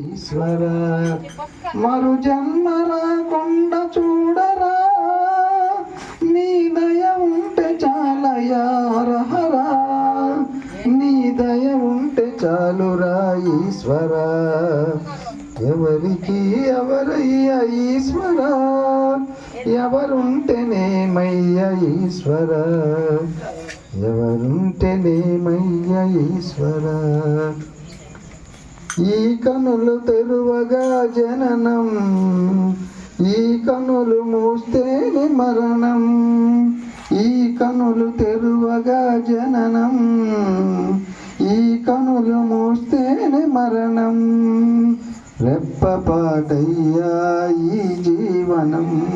ఈశ్వర మరు జన్మ రాకుండా చూడరా. నీ దయ ఉంటే చాలయారహరా నీ దయ ఉంటే చాలురా ఈశ్వర. ఎవరికి ఎవరయ్య ఈశ్వర? ఎవరుంటేనేమయ్యా ఈశ్వర? ఎవరుంటేనేమయ్యా ఈశ్వర? ఈ కనులు తెరువగా జననం ఈ కనులు మూస్తేనే మరణం. ఈ కనులు తెరువగా జననం ఈ కనులు మూస్తేనే మరణం. రెప్పపాటయ్యా ఈ జీవనం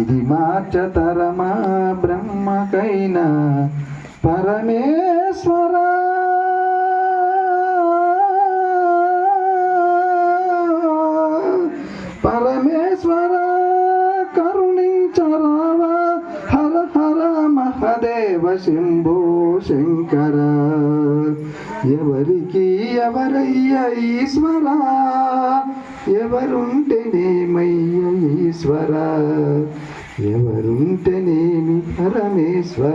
ఇది మార్చతరమా బ్రహ్మకైనా. పరమే దేవ శంభో శంకర. ఎవరికి ఎవరయ్య ఈశ్వర? ఎవరుంటేనేమయ్య ఈశ్వర? ఎవరుంటేనేమి పరమేశ్వర?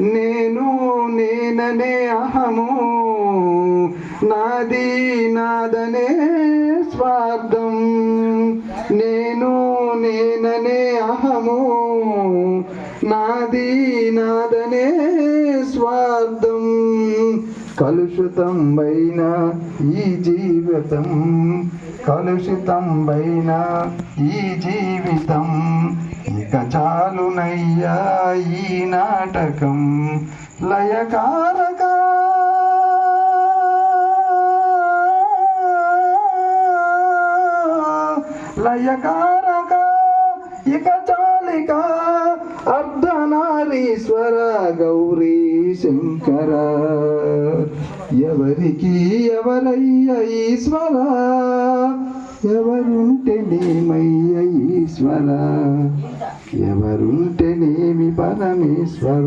నేను నేననే అహము. నాది నాదనే స్వార్థం. నేను నేననే అహము. నాది నాదనే స్వార్థం. కలుషితం పైన ఈ జీవితం. కలుషితం పైన ఈ జీవితం. ఇక చాలునయ్యా ఈ నాటకం. లయకారక. లయకార ఇక చాలిక అర్ధనారీశ్వర గౌరీ శంకర. ఎవరికి ఎవరయ్య ఈశ్వర? ఎవరుంటేనేమయ్య ఈశ్వర? ఎవరుంటేనేమి పరమేశ్వర?